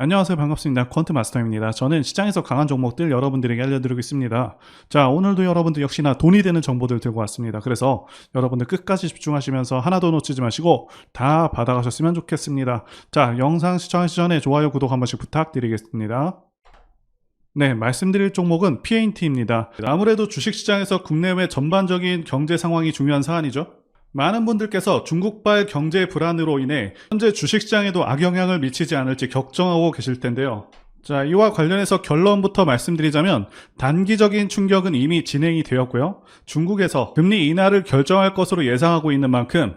안녕하세요. 반갑습니다. 퀀트 마스터입니다. 저는 시장에서 강한 종목들 여러분들에게 알려드리고 있습니다. 자, 오늘도 여러분들 역시나 돈이 되는 정보들 들고 왔습니다. 그래서 여러분들 끝까지 집중하시면서 하나도 놓치지 마시고 다 받아가셨으면 좋겠습니다. 자, 영상 시청하기 전에 좋아요, 구독 한 번씩 부탁드리겠습니다. 네, 말씀드릴 종목은 PNT입니다. 아무래도 주식시장에서 국내외 전반적인 경제 상황이 중요한 사안이죠. 많은 분들께서 중국발 경제 불안으로 인해 현재 주식시장에도 악영향을 미치지 않을지 걱정하고 계실 텐데요. 자, 이와 관련해서 결론부터 말씀드리자면 단기적인 충격은 이미 진행이 되었고요. 중국에서 금리 인하를 결정할 것으로 예상하고 있는 만큼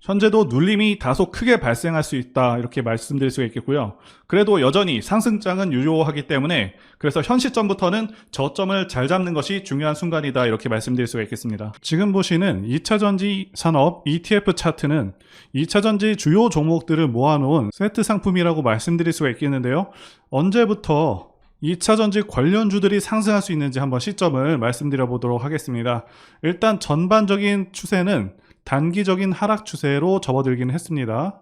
현재도 눌림이 다소 크게 발생할 수 있다 이렇게 말씀드릴 수가 있겠고요. 그래도 여전히 상승장은 유효하기 때문에 그래서 현 시점부터는 저점을 잘 잡는 것이 중요한 순간이다 이렇게 말씀드릴 수가 있겠습니다. 지금 보시는 2차전지 산업 ETF 차트는 2차전지 주요 종목들을 모아놓은 세트 상품이라고 말씀드릴 수가 있겠는데요. 언제부터 2차전지 관련주들이 상승할 수 있는지 한번 시점을 말씀드려 보도록 하겠습니다. 일단 전반적인 추세는 단기적인 하락 추세로 접어들기는 했습니다.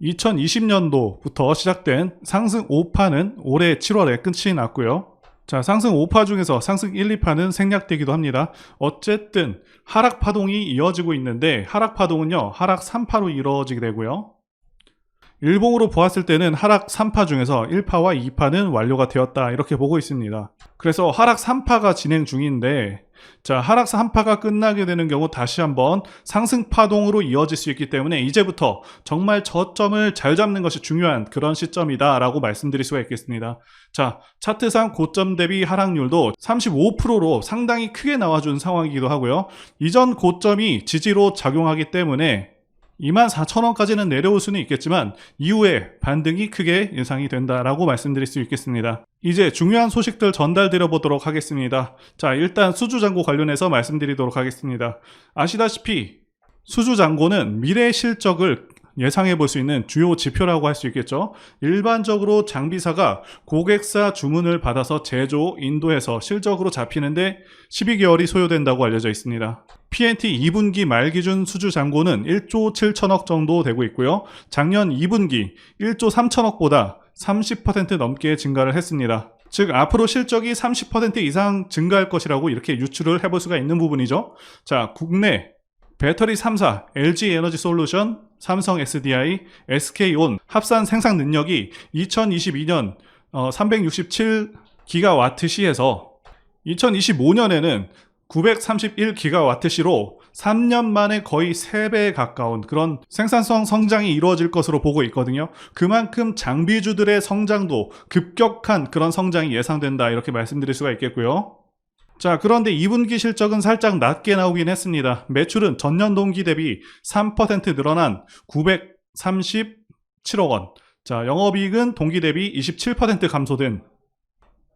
2020년도부터 시작된 상승 5파는 올해 7월에 끝이 났고요. 자, 상승 5파 중에서 상승 1, 2파는 생략되기도 합니다. 어쨌든 하락 파동이 이어지고 있는데 하락 파동은요. 하락 3파로 이루어지게 되고요. 일봉으로 보았을 때는 하락 3파 중에서 1파와 2파는 완료가 되었다 이렇게 보고 있습니다. 그래서 하락 3파가 진행 중인데 자 하락 3파가 끝나게 되는 경우 다시 한번 상승 파동으로 이어질 수 있기 때문에 이제부터 정말 저점을 잘 잡는 것이 중요한 그런 시점이다 라고 말씀드릴 수가 있겠습니다. 자 차트상 고점 대비 하락률도 35%로 상당히 크게 나와준 상황이기도 하고요. 이전 고점이 지지로 작용하기 때문에 24,000원까지는 내려올 수는 있겠지만 이후에 반등이 크게 예상이 된다라고 말씀드릴 수 있겠습니다. 이제 중요한 소식들 전달드려 보도록 하겠습니다. 자, 일단 수주잔고 관련해서 말씀드리도록 하겠습니다. 아시다시피 수주잔고는 미래 실적을 예상해 볼 수 있는 주요 지표라고 할 수 있겠죠. 일반적으로 장비사가 고객사 주문을 받아서 제조, 인도해서 실적으로 잡히는데 12개월이 소요된다고 알려져 있습니다. PNT 2분기 말 기준 수주 잔고는 1조 7천억 정도 되고 있고요. 작년 2분기 1조 3천억보다 30% 넘게 증가를 했습니다. 즉 앞으로 실적이 30% 이상 증가할 것이라고 이렇게 유추를 해볼 수가 있는 부분이죠. 자, 국내 배터리 3사, LG 에너지 솔루션, 삼성 SDI, SK온 합산 생산 능력이 2022년 367 기가와트 시에서 2025년에는 931기가와트시로 3년 만에 거의 3배에 가까운 그런 생산성 성장이 이루어질 것으로 보고 있거든요. 그만큼 장비주들의 성장도 급격한 그런 성장이 예상된다. 이렇게 말씀드릴 수가 있겠고요. 자, 그런데 2분기 실적은 살짝 낮게 나오긴 했습니다. 매출은 전년 동기 대비 3% 늘어난 937억 원. 자, 영업이익은 동기 대비 27% 감소된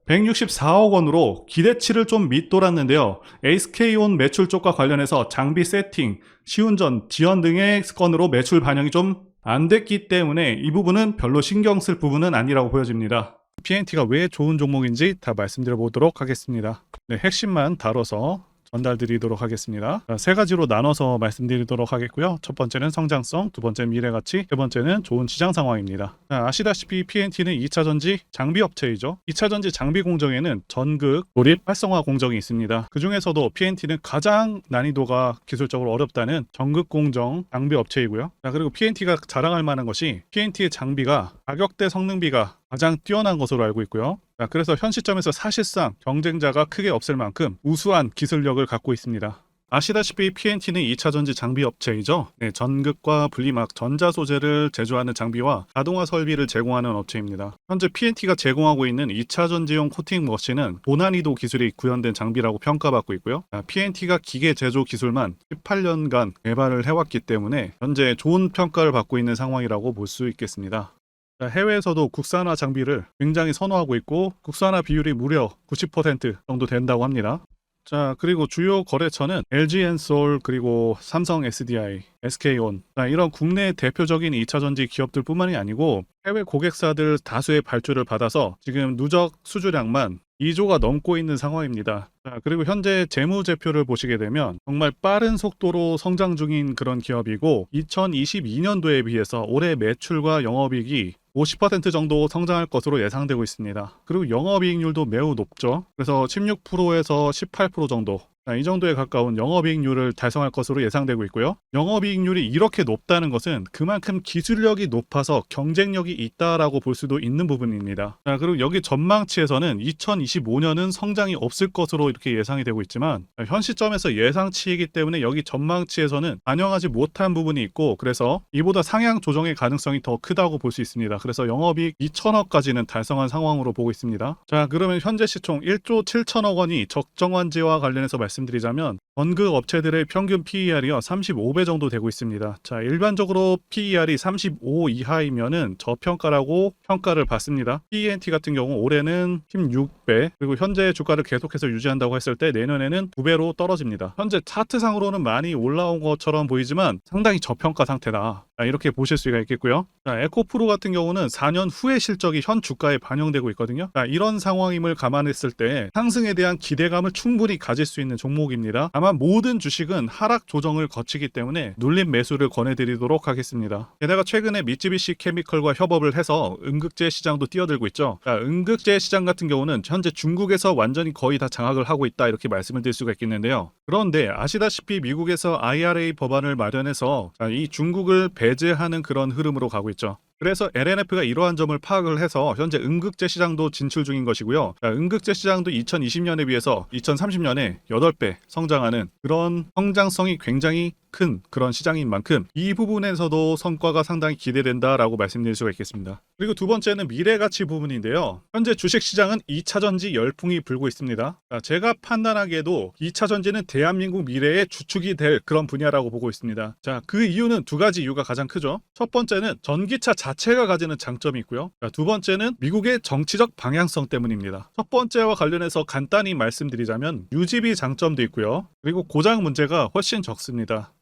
164억 원으로 기대치를 좀 밑돌았는데요. SK온 매출 쪽과 관련해서 장비 세팅, 시운전, 지연 등의 건으로 매출 반영이 좀 안 됐기 때문에 이 부분은 별로 신경 쓸 부분은 아니라고 보여집니다. PNT가 왜 좋은 종목인지 다 말씀드려 보도록 하겠습니다. 네, 핵심만 다뤄서 전달드리도록 하겠습니다. 자, 세 가지로 나눠서 말씀드리도록 하겠고요. 첫 번째는 성장성, 두 번째는 미래가치, 세 번째는 좋은 시장 상황입니다. 자, 아시다시피 PNT는 2차 전지 장비 업체이죠. 2차 전지 장비 공정에는 전극, 조립, 활성화 공정이 있습니다. 그 중에서도 PNT는 가장 난이도가 기술적으로 어렵다는 전극 공정 장비 업체이고요. 자, 그리고 PNT가 자랑할 만한 것이 PNT의 장비가 가격대 성능비가 가장 뛰어난 것으로 알고 있고요. 자, 그래서 현 시점에서 사실상 경쟁자가 크게 없을 만큼 우수한 기술력을 갖고 있습니다. 아시다시피 PNT는 2차 전지 장비 업체이죠. 네, 전극과 분리막, 전자 소재를 제조하는 장비와 자동화 설비를 제공하는 업체입니다. 현재 PNT가 제공하고 있는 2차 전지용 코팅 머신은 고난이도 기술이 구현된 장비라고 평가받고 있고요. PNT가 기계 제조 기술만 18년간 개발을 해왔기 때문에 현재 좋은 평가를 받고 있는 상황이라고 볼 수 있겠습니다. 자, 해외에서도 국산화 장비를 굉장히 선호하고 있고 국산화 비율이 무려 90% 정도 된다고 합니다. 자, 그리고 주요 거래처는 LG엔솔 그리고 삼성 SDI, SK온 자, 이런 국내 대표적인 2차 전지 기업들뿐만이 아니고 해외 고객사들 다수의 발주를 받아서 지금 누적 수주량만 2조가 넘고 있는 상황입니다. 자, 그리고 현재 재무제표를 보시게 되면 정말 빠른 속도로 성장 중인 그런 기업이고 2022년도에 비해서 올해 매출과 영업이익이 50% 정도 성장할 것으로 예상되고 있습니다. 그리고 영업이익률도 매우 높죠. 그래서 16%에서 18% 정도 이 정도에 가까운 영업이익률을 달성할 것으로 예상되고 있고요. 영업이익률이 이렇게 높다는 것은 그만큼 기술력이 높아서 경쟁력이 있다라고 볼 수도 있는 부분입니다. 자, 그리고 여기 전망치에서는 2025년은 성장이 없을 것으로 이렇게 예상이 되고 있지만 현 시점에서 예상치이기 때문에 여기 전망치에서는 반영하지 못한 부분이 있고 그래서 이보다 상향 조정의 가능성이 더 크다고 볼 수 있습니다. 그래서 영업이익 2천억까지는 달성한 상황으로 보고 있습니다. 자, 그러면 현재 시총 1조 7천억 원이 적정환지와 관련해서 말씀 말씀드리자면 전극 업체들의 평균 PER이요 35배 정도 되고 있습니다. 자 일반적으로 PER이 35 이하이면은 저평가라고 평가를 받습니다. PNT 같은 경우 올해는 16배 그리고 현재 주가를 계속해서 유지한다고 했을 때 내년에는 9배로 떨어집니다. 현재 차트상으로는 많이 올라온 것처럼 보이지만 상당히 저평가 상태다. 자, 이렇게 보실 수가 있겠고요. 자, 에코프로 같은 경우는 4년 후의 실적이 현 주가에 반영되고 있거든요. 자, 이런 상황임을 감안했을 때 상승에 대한 기대감을 충분히 가질 수 있는 종목입니다. 다만 모든 주식은 하락 조정을 거치기 때문에 눌림 매수를 권해드리도록 하겠습니다. 게다가 최근에 미쯔비시 케미컬과 협업을 해서 음극재 시장도 뛰어들고 있죠. 자, 음극재 시장 같은 경우는 현재 중국에서 완전히 거의 다 장악을 하고 있다 이렇게 말씀을 드릴 수가 있겠는데요. 그런데 아시다시피 미국에서 IRA 법안을 마련해서 자, 이 중국을 배제하는 그런 흐름으로 가고 있죠. 그래서 LNF가 이러한 점을 파악을 해서 현재 음극재 시장도 진출 중인 것이고요. 자, 음극재 시장도 2020년에 비해서 2030년에 8배 성장하는 그런 성장성이 굉장히 큰 그런 시장인 만큼 이 부분에서도 성과가 상당히 기대된다라고 말씀드릴 수가 있겠습니다. 그리고 두 번째는 미래 가치 부분인데요. 현재 주식 시장은 2차 전지 열풍이 불고 있습니다. 자, 제가 판단하기에도 2차 전지는 대한민국 미래의 주축이 될 그런 분야라고 보고 있습니다. 자, 그 이유는 두 가지 이유가 가장 크죠. 첫 번째는 전기차 자체가 가지는 장점이 있고요. 자, 두 번째는 미국의 정치적 방향성 때문입니다. 첫 번째와 관련해서 간단히 말씀드리자면 유지비 장점도 있고요. 그리고 고장 문제가 훨씬 적습니다.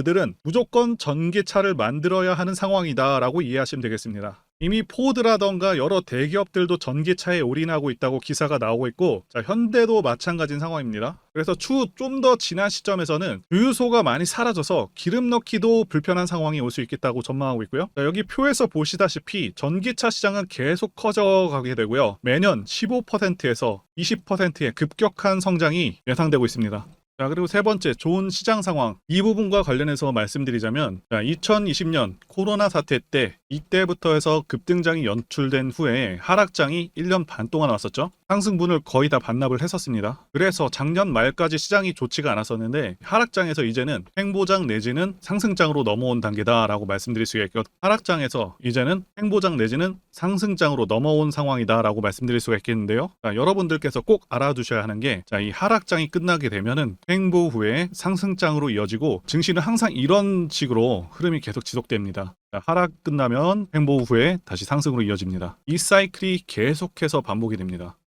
들은 무조건 전기차를 만들어야 하는 상황이다라고 이해하시면 되겠습니다. 이미 포드라던가 여러 대기업들도 전기차에 올인하고 있다고 기사가 나오고 있고 자, 현대도 마찬가지인 상황입니다. 그래서 추후 좀 더 지난 시점에서는 주유소가 많이 사라져서 기름 넣기도 불편한 상황이 올 수 있겠다고 전망하고 있고요. 자, 여기 표에서 보시다시피 전기차 시장은 계속 커져가게 되고요. 매년 15%에서 20%의 급격한 성장이 예상되고 있습니다. 자, 그리고 세 번째, 좋은 시장 상황. 이 부분과 관련해서 말씀드리자면, 자, 2020년 코로나 사태 때, 이때부터 해서 급등장이 연출된 후에 하락장이 1년 반 동안 왔었죠. 상승분을 거의 다 반납을 했었습니다. 그래서 작년 말까지 시장이 좋지가 않았었는데, 하락장에서 이제는 횡보장 내지는 상승장으로 넘어온 단계다라고 말씀드릴 수가 있고, 하락장에서 이제는 횡보장 내지는 상승장으로 넘어온 상황이다라고 말씀드릴 수가 있겠는데요. 자, 여러분들께서 꼭 알아두셔야 하는 게, 자, 이 하락장이 끝나게 되면은 횡보 후에 상승장으로 이어지고 증시는 항상 이런 식으로 흐름이 계속 지속됩니다. 자, 하락 끝나면 횡보 후에 다시 상승으로 이어집니다. 이 사이클이 계속해서 반복이 됩니다.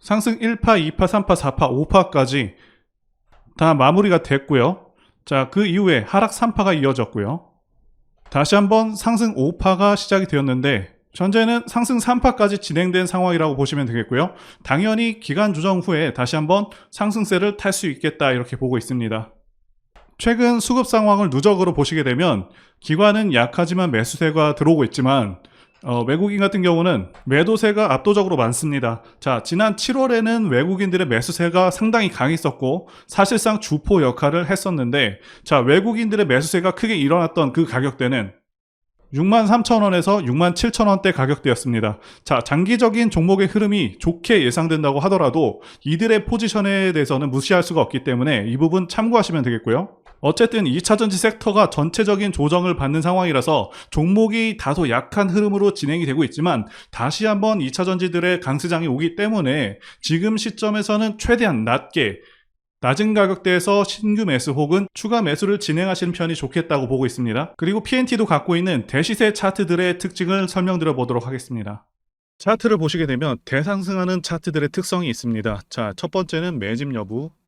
상승 1파, 2파, 3파, 4파, 5파까지 다 마무리가 됐고요. 자, 그 이후에 하락 3파가 이어졌고요. 다시 한번 상승 5파가 시작이 되었는데 현재는 상승 3파까지 진행된 상황이라고 보시면 되겠고요. 당연히 기간 조정 후에 다시 한번 상승세를 탈 수 있겠다 이렇게 보고 있습니다. 최근 수급 상황을 누적으로 보시게 되면 기관은 약하지만 매수세가 들어오고 있지만 어, 외국인 같은 경우는 매도세가 압도적으로 많습니다. 자, 지난 7월에는 외국인들의 매수세가 상당히 강했었고 사실상 주포 역할을 했었는데 자, 외국인들의 매수세가 크게 일어났던 그 가격대는 63,000원에서 67,000원대 가격대였습니다. 자, 장기적인 종목의 흐름이 좋게 예상된다고 하더라도 이들의 포지션에 대해서는 무시할 수가 없기 때문에 이 부분 참고하시면 되겠고요. 어쨌든 2차전지 섹터가 전체적인 조정을 받는 상황이라서 종목이 다소 약한 흐름으로 진행이 되고 있지만 다시 한번 2차전지들의 강세장이 오기 때문에 지금 시점에서는 최대한 낮게 낮은 가격대에서 신규 매수 혹은 추가 매수를 진행하시는 편이 좋겠다고 보고 있습니다. 그리고 PNT도 갖고 있는 대시세 차트들의 특징을 설명드려 보도록 하겠습니다. 차트를 보시게 되면 대상승하는 차트들의 특성이 있습니다. 자, 첫 번째는 매집 여부, 네,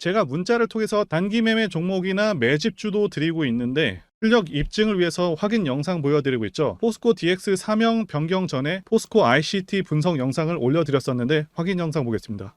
제가 문자를 통해서 단기 매매 종목이나 매집주도 드리고 있는데 실력 입증을 위해서 확인 영상 보여드리고 있죠. 포스코 DX 사명 변경 전에 포스코 ICT 분석 영상을 올려드렸었는데 확인 영상 보겠습니다.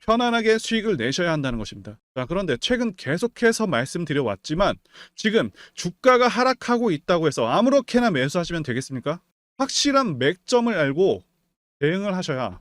편안하게 수익을 내셔야 한다는 것입니다. 자, 그런데 최근 계속해서 말씀드려 왔지만 지금 주가가 하락하고 있다고 해서 아무렇게나 매수하시면 되겠습니까? 확실한 맥점을 알고 대응을 하셔야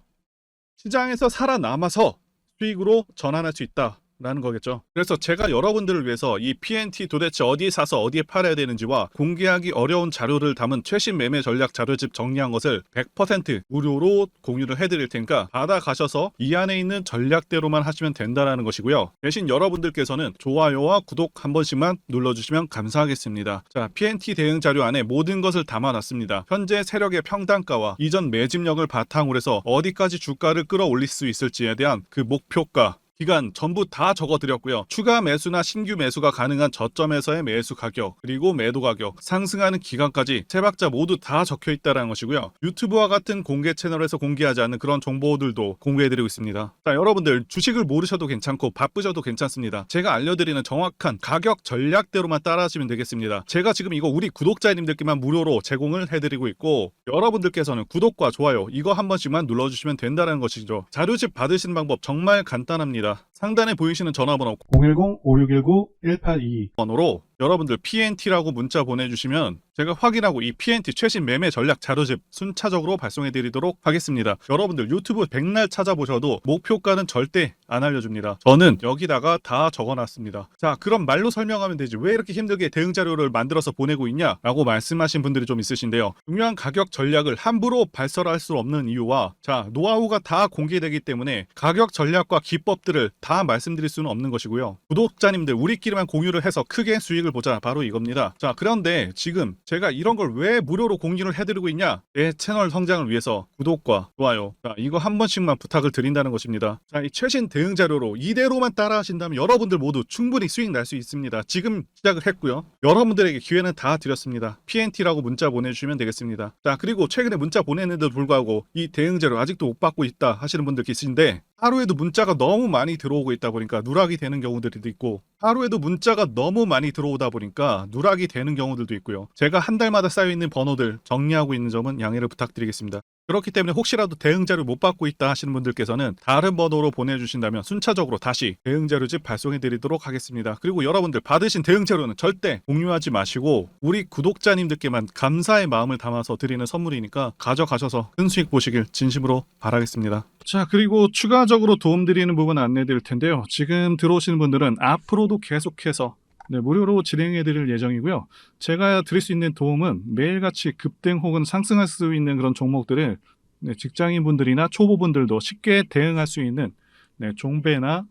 시장에서 살아남아서 수익으로 전환할 수 있다. 라는 거겠죠. 그래서 제가 여러분들을 위해서 이 PNT 도대체 어디에 사서 어디에 팔아야 되는지와 공개하기 어려운 자료를 담은 최신 매매 전략 자료집 정리한 것을 100% 무료로 공유를 해드릴 테니까 받아가셔서 이 안에 있는 전략대로만 하시면 된다라는 것이고요. 대신 여러분들께서는 좋아요와 구독 한 번씩만 눌러주시면 감사하겠습니다. 자, PNT 대응 자료 안에 모든 것을 담아놨습니다. 현재 세력의 평단가와 이전 매집력을 바탕으로 해서 어디까지 주가를 끌어올릴 수 있을지에 대한 그 목표가 기간 전부 다 적어드렸고요. 추가 매수나 신규 매수가 가능한 저점에서의 매수 가격, 그리고 매도 가격, 상승하는 기간까지 세 박자 모두 다 적혀 있다는 것이고요. 유튜브와 같은 공개 채널에서 공개하지 않는 그런 정보들도 공개해드리고 있습니다. 자, 여러분들 주식을 모르셔도 괜찮고 바쁘셔도 괜찮습니다. 제가 알려드리는 정확한 가격 전략대로만 따라하시면 되겠습니다. 제가 지금 이거 우리 구독자님들께만 무료로 제공을 해드리고 있고 여러분들께서는 구독과 좋아요 이거 한 번씩만 눌러주시면 된다는 것이죠. 자료집 받으시는 방법 정말 간단합니다. da. 상단에 보이시는 전화번호 010-5619-1822 번호로 여러분들 PNT라고 문자 보내주시면 제가 확인하고 이 PNT 최신 매매 전략 자료집 순차적으로 발송해 드리도록 하겠습니다. 여러분들 유튜브 백날 찾아보셔도 목표가는 절대 안 알려줍니다. 저는 여기다가 다 적어놨습니다. 자, 그럼 말로 설명하면 되지. 왜 이렇게 힘들게 대응 자료를 만들어서 보내고 있냐? 라고 말씀하신 분들이 좀 있으신데요. 중요한 가격 전략을 함부로 발설할 수 없는 이유와 자, 노하우가 다 공개되기 때문에 가격 전략과 기법들을 다 말씀드릴 수는 없는 것이고요. 구독자님들 우리끼리만 공유를 해서 크게 수익을 보자. 바로 이겁니다. 자, 그런데 지금 제가 이런 걸 왜 무료로 공유를 해드리고 있냐? 내 채널 성장을 위해서 구독과 좋아요. 자, 이거 한 번씩만 부탁을 드린다는 것입니다. 자, 이 최신 대응 자료로 이대로만 따라 하신다면 여러분들 모두 충분히 수익 날 수 있습니다. 지금 시작을 했고요. 여러분들에게 기회는 다 드렸습니다. PNT라고 문자 보내주시면 되겠습니다. 자, 그리고 최근에 문자 보냈는데도 불구하고 이 대응 자료 아직도 못 받고 있다 하시는 분들 계신데 하루에도 문자가 너무 많이 들어오고 있다 보니까 누락이 되는 경우들도 있고 하루에도 문자가 너무 많이 들어오다 보니까 누락이 되는 경우들도 있고요. 제가 한 달마다 쌓여있는 번호들 정리하고 있는 점은 양해를 부탁드리겠습니다. 그렇기 때문에 혹시라도 대응 자료 못 받고 있다 하시는 분들께서는 다른 번호로 보내주신다면 순차적으로 다시 대응 자료집 발송해 드리도록 하겠습니다. 그리고 여러분들 받으신 대응 자료는 절대 공유하지 마시고 우리 구독자님들께만 감사의 마음을 담아서 드리는 선물이니까 가져가셔서 큰 수익 보시길 진심으로 바라겠습니다. 자, 그리고 추가적으로 도움드리는 부분 안내 드릴 텐데요. 지금 들어오시는 분들은 앞으로도 계속해서 네, 무료로 진행해 드릴 예정이고요. 제가 드릴 수 있는 도움은 매일같이 급등 혹은 상승할 수 있는 그런 종목들을 네, 직장인분들이나 초보분들도 쉽게 대응할 수 있는 네, 종배나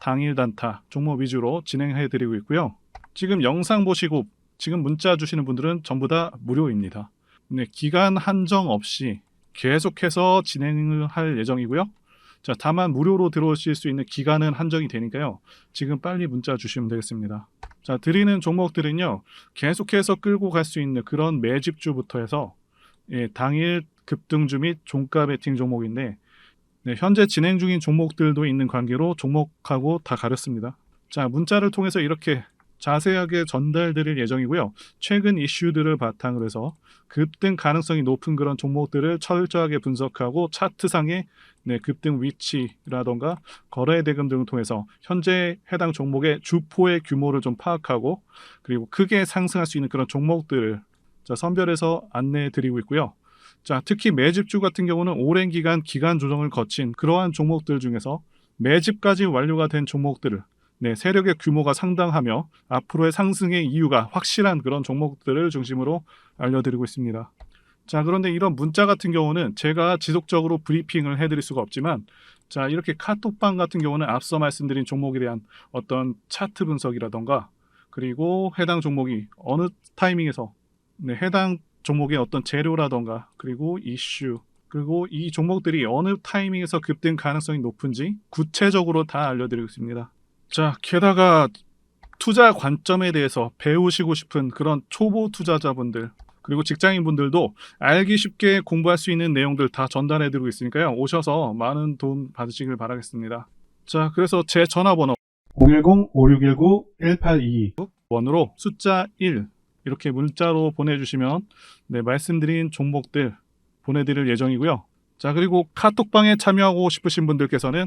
당일 단타 종목 위주로 진행해 드리고 있고요. 지금 영상 보시고 지금 문자 주시는 분들은 전부 다 무료입니다. 네, 기간 한정 없이 계속해서 진행을 할 예정이고요. 자, 다만 무료로 들어오실 수 있는 기간은 한정이 되니까요. 지금 빨리 문자 주시면 되겠습니다. 자, 드리는 종목들은요. 계속해서 끌고 갈 수 있는 그런 매집주부터 해서 예, 당일 급등주 및 종가 베팅 종목인데 네, 현재 진행 중인 종목들도 있는 관계로 종목하고 다 가렸습니다. 자, 문자를 통해서 이렇게 자세하게 전달드릴 예정이고요. 최근 이슈들을 바탕으로 해서 급등 가능성이 높은 그런 종목들을 철저하게 분석하고 차트상의 네, 급등 위치라던가 거래 대금 등을 통해서 현재 해당 종목의 주포의 규모를 좀 파악하고 그리고 크게 상승할 수 있는 그런 종목들을 자, 선별해서 안내해 드리고 있고요. 자, 특히 매집주 같은 경우는 오랜 기간 기간 조정을 거친 그러한 종목들 중에서 매집까지 완료가 된 종목들을 네, 세력의 규모가 상당하며 앞으로의 상승의 이유가 확실한 그런 종목들을 중심으로 알려드리고 있습니다. 자, 그런데 이런 문자 같은 경우는 제가 지속적으로 브리핑을 해드릴 수가 없지만, 자, 이렇게 카톡방 같은 경우는 앞서 말씀드린 종목에 대한 어떤 차트 분석이라던가, 그리고 해당 종목이 어느 타이밍에서 네, 해당 종목의 어떤 재료라던가, 그리고 이슈, 그리고 이 종목들이 어느 타이밍에서 급등 가능성이 높은지 구체적으로 다 알려드리고 있습니다. 자, 게다가 투자 관점에 대해서 배우시고 싶은 그런 초보 투자자분들 그리고 직장인분들도 알기 쉽게 공부할 수 있는 내용들 다 전달해드리고 있으니까요. 오셔서 많은 도움 받으시길 바라겠습니다. 자, 그래서 제 전화번호 010-5619-1822 번으로 숫자 1 이렇게 문자로 보내주시면 네, 말씀드린 종목들 보내드릴 예정이고요. 자, 그리고 카톡방에 참여하고 싶으신 분들께서는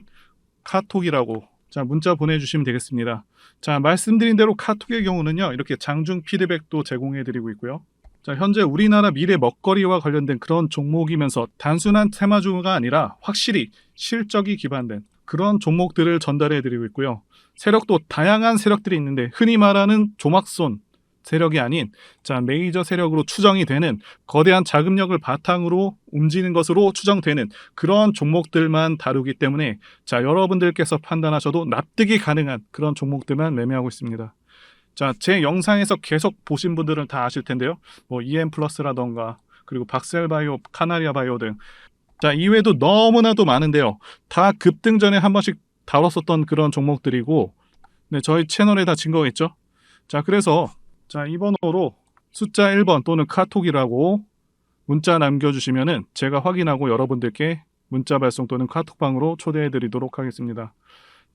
카톡이라고 자, 문자 보내주시면 되겠습니다. 자, 말씀드린 대로 카톡의 경우는요, 이렇게 장중 피드백도 제공해드리고 있고요. 자, 현재 우리나라 미래 먹거리와 관련된 그런 종목이면서 단순한 테마주가 아니라 확실히 실적이 기반된 그런 종목들을 전달해 드리고 있고요. 세력도 다양한 세력들이 있는데 흔히 말하는 조막손 세력이 아닌 자 메이저 세력으로 추정이 되는 거대한 자금력을 바탕으로 움직이는 것으로 추정되는 그런 종목들만 다루기 때문에 자 여러분들께서 판단하셔도 납득이 가능한 그런 종목들만 매매하고 있습니다. 자 제 영상에서 계속 보신 분들은 다 아실 텐데요. 뭐 EM 플러스라던가 그리고 박셀바이오, 카나리아 바이오 등 자 이외에도 너무나도 많은데요. 다 급등 전에 한 번씩 다뤘었던 그런 종목들이고 네 저희 채널에 다 증거가 있죠. 자 그래서 자, 이 번호로 숫자 1번 또는 카톡이라고 문자 남겨주시면은 제가 확인하고 여러분들께 문자 발송 또는 카톡방으로 초대해 드리도록 하겠습니다.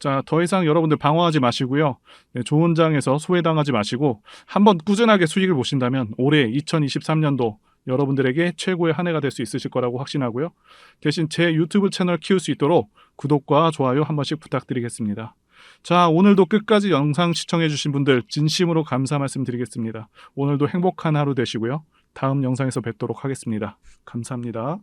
자, 더 이상 여러분들 방어하지 마시고요. 네, 좋은 장에서 소외당하지 마시고 한번 꾸준하게 수익을 보신다면 올해 2023년도 여러분들에게 최고의 한 해가 될 수 있으실 거라고 확신하고요. 대신 제 유튜브 채널 키울 수 있도록 구독과 좋아요 한 번씩 부탁드리겠습니다. 자, 오늘도 끝까지 영상 시청해주신 분들 진심으로 감사 말씀드리겠습니다. 오늘도 행복한 하루 되시고요. 다음 영상에서 뵙도록 하겠습니다. 감사합니다.